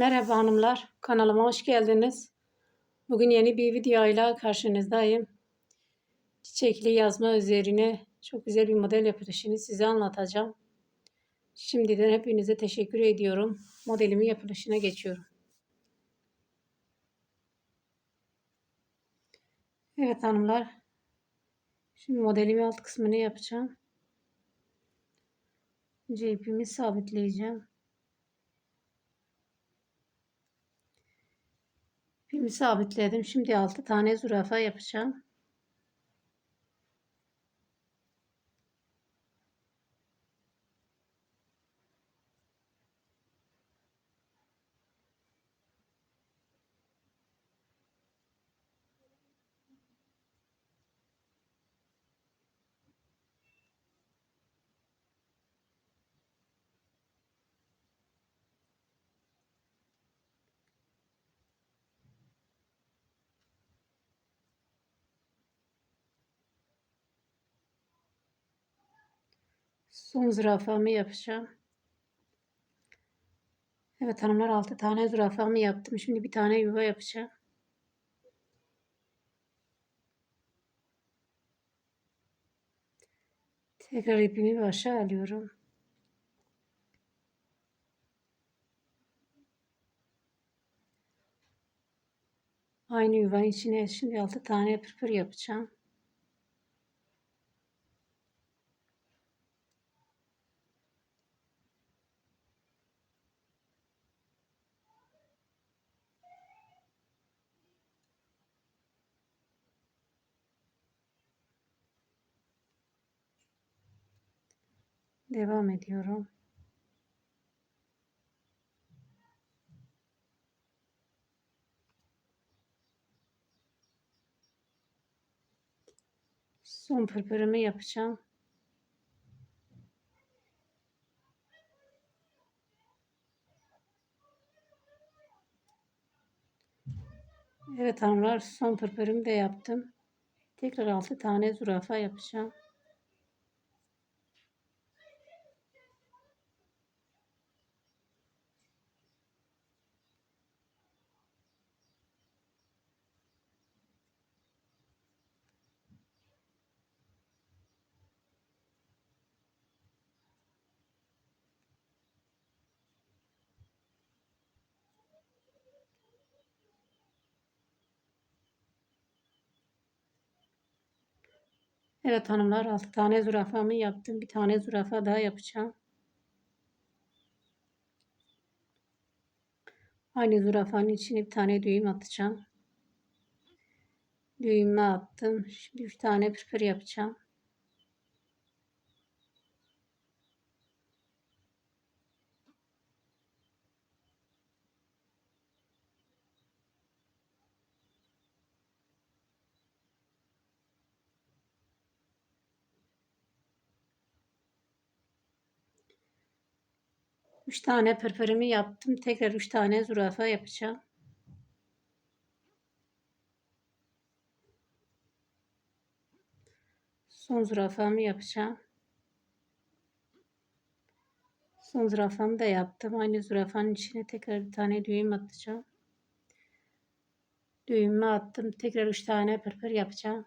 Merhaba hanımlar, kanalıma hoş geldiniz. Bugün yeni bir videoyla karşınızdayım. Çiçekli yazma üzerine çok güzel bir model yapılışını size anlatacağım. Şimdiden hepinize teşekkür ediyorum. Modelimin yapılışına geçiyorum. Evet hanımlar, şimdi modelimin alt kısmını yapacağım. Önce sabitleyeceğim. İpimi sabitledim. Şimdi 6 tane zürafa yapacağım. Son zürafamı yapacağım. Evet hanımlar 6 tane zürafamı yaptım. Şimdi bir tane yuva yapacağım. Tekrar ipimi başa alıyorum. Aynı yuvanın içine şimdi 6 tane pırpır yapacağım. Devam ediyorum. Son pırpırımı yapacağım. Evet hanımlar son pırpırımı da yaptım. Tekrar 6 tane zürafa yapacağım. Evet hanımlar 6 tane zürafamı yaptım. Bir tane zürafa daha yapacağım. Aynı zürafanın içine bir tane düğüm atacağım. Düğümü attım. Şimdi 3 tane pırpır yapacağım. Üç tane pırpırımı yaptım. Tekrar üç tane zürafa yapacağım. Son zürafamı yapacağım. Son zürafamı da yaptım. Aynı zürafanın içine tekrar bir tane düğüm atacağım. Düğümü attım. Tekrar üç tane pırpır yapacağım.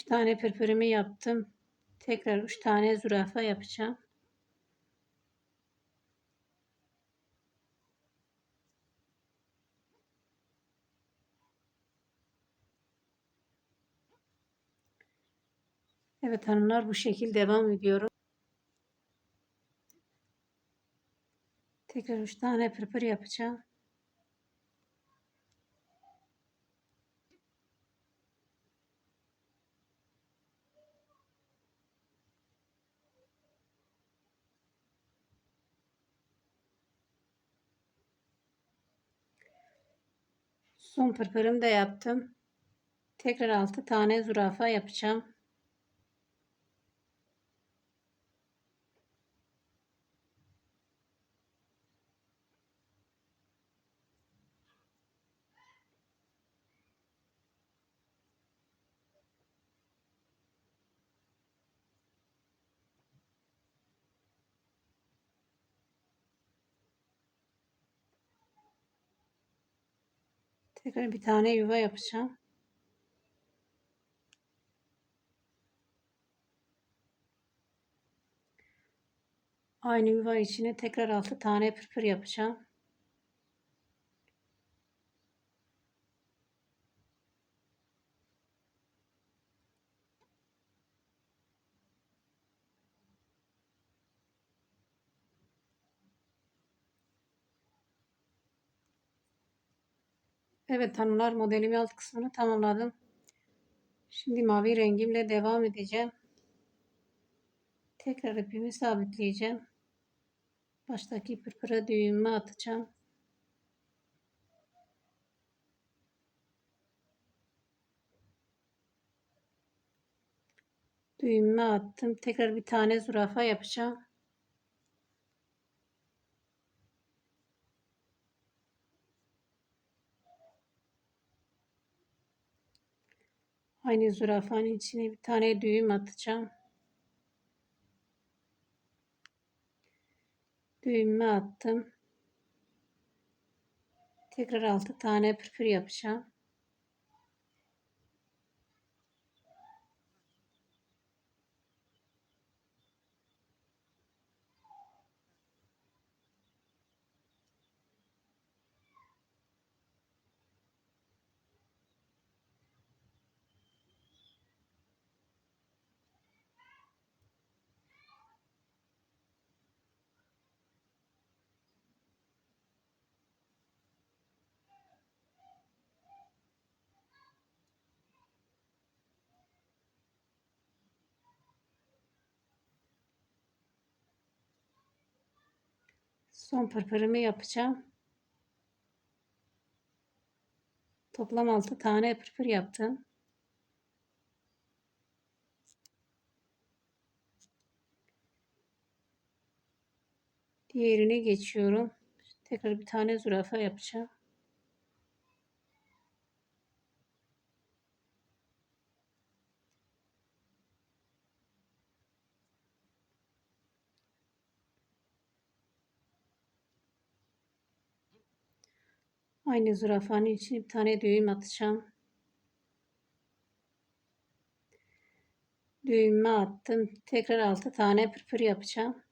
Üç tane pırpırımı yaptım. Tekrar üç tane zürafa yapacağım. Evet hanımlar bu şekilde devam ediyorum. Tekrar üç tane pırpır yapacağım. Son pırpırımı da yaptım. Tekrar 6 tane zürafa yapacağım. Tekrar bir tane yuva yapacağım. Aynı yuva içine tekrar 6 tane pırpır yapacağım. Evet hanımlar modelimi alt kısmını tamamladım. Şimdi mavi rengimle devam edeceğim. Tekrar ipimi sabitleyeceğim. Baştaki pırpıra düğümü atacağım. Düğümü attım. Tekrar bir tane zürafa yapacağım. Aynı zürafanın içine bir tane düğüm atacağım. Düğümü attım. Tekrar 6 tane pırpır yapacağım. Son pırpırımı yapacağım. Toplam 6 tane pırpır yaptım. Diğerine geçiyorum. Tekrar bir tane zürafa yapacağım. Aynı zürafanın içine bir tane düğüm atacağım. Düğümü attım. Tekrar 6 tane pırpır yapacağım.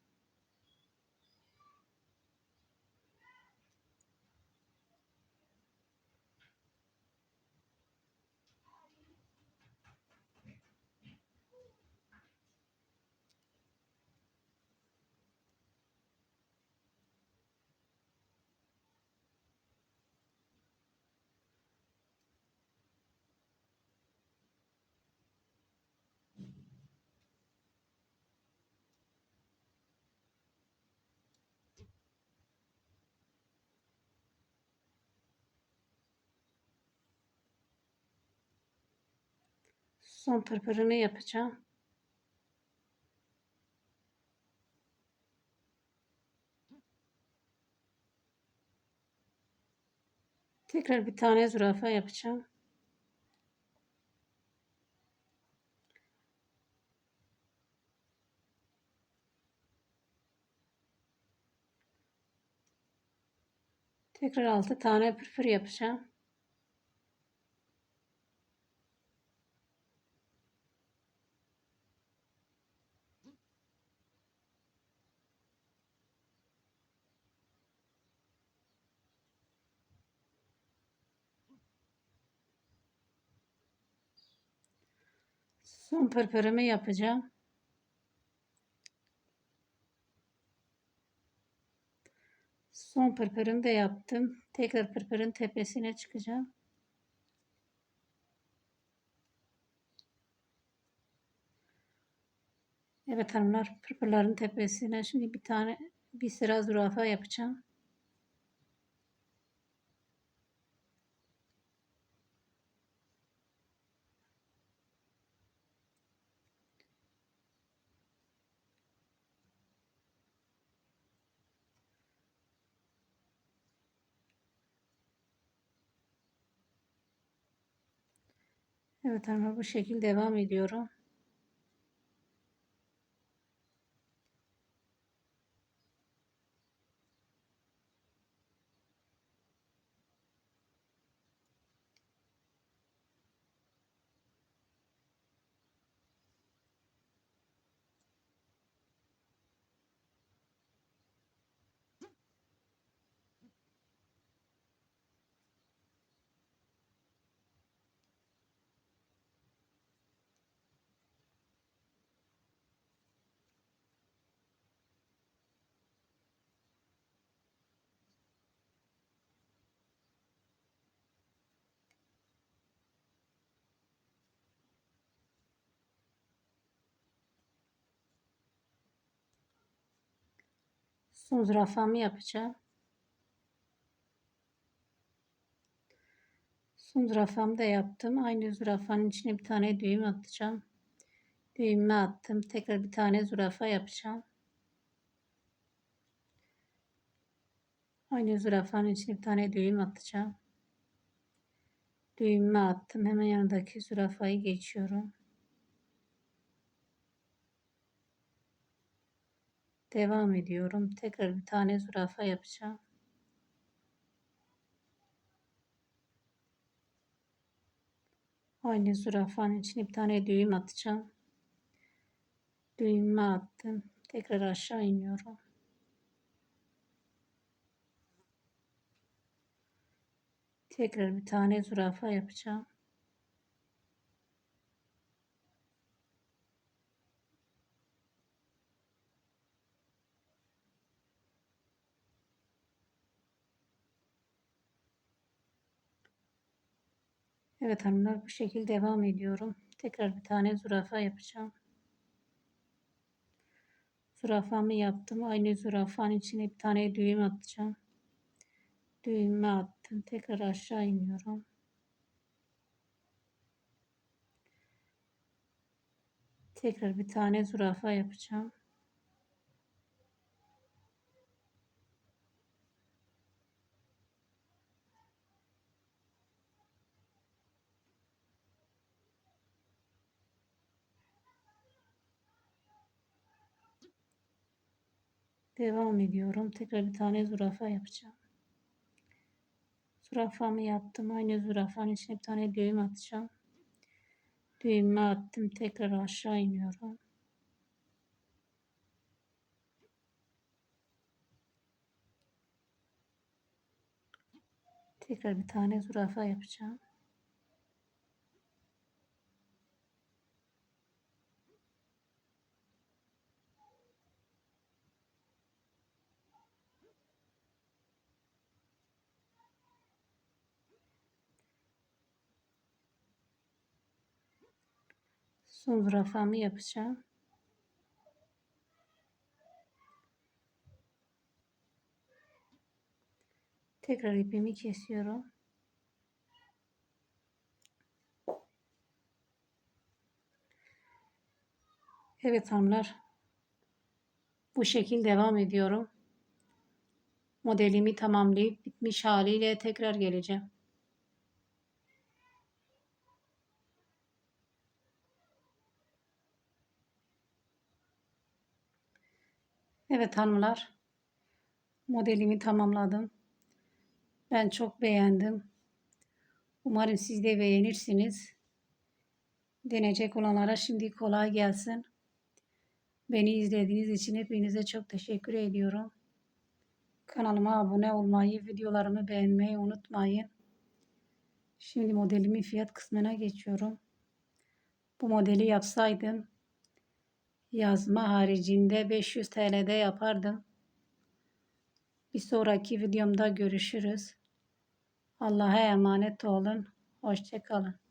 Son pırpırını yapacağım. Tekrar bir tane zürafa yapacağım. Tekrar 6 tane pırpır yapacağım. Son pırpırımı yapacağım. Son pırpırımı da yaptım. Tekrar pırpırın tepesine çıkacağım. Evet hanımlar pırpırların tepesine şimdi bir tane bir sıra zürafa yapacağım. Evet ama bu şekilde devam ediyorum. Zürafamı yapacağım. Son zürafamı da yaptım. Aynı zürafanın içine bir tane düğüm atacağım. Düğümü attım. Tekrar bir tane zürafa yapacağım. Aynı zürafanın içine bir tane düğüm atacağım. Düğümü attım. Hemen yanındaki zürafayı geçiyorum. Devam ediyorum. Tekrar bir tane zürafa yapacağım. Aynı zürafanın içine bir tane düğüm atacağım. Düğümü attım. Tekrar aşağı iniyorum. Tekrar bir tane zürafa yapacağım. Evet hanımlar bu şekilde devam ediyorum. Tekrar bir tane zürafa yapacağım. Zürafamı yaptım. Aynı zürafanın içine bir tane düğüm atacağım. Düğümü attım. Tekrar aşağı iniyorum. Tekrar bir tane zürafa yapacağım. Devam ediyorum. Tekrar bir tane zürafa yapacağım. Zürafamı yaptım. Aynı zürafanın içine bir tane düğüm atacağım. Düğümü attım. Tekrar aşağı iniyorum. Tekrar bir tane zürafa yapacağım. Son zürafamı yapacağım. Tekrar ipimi kesiyorum. Evet hanımlar. Bu şekil devam ediyorum. Modelimi tamamlayıp bitmiş haliyle tekrar geleceğim. Evet hanımlar. Modelimi tamamladım. Ben çok beğendim. Umarım siz de beğenirsiniz. Deneyecek olanlara şimdi kolay gelsin. Beni izlediğiniz için hepinize çok teşekkür ediyorum. Kanalıma abone olmayı, videolarımı beğenmeyi unutmayın. Şimdi modelimin fiyat kısmına geçiyorum. Bu modeli yapsaydım yazma haricinde 500 TL'de yapardım. Bir sonraki videomda görüşürüz. Allah'a emanet olun. Hoşçakalın.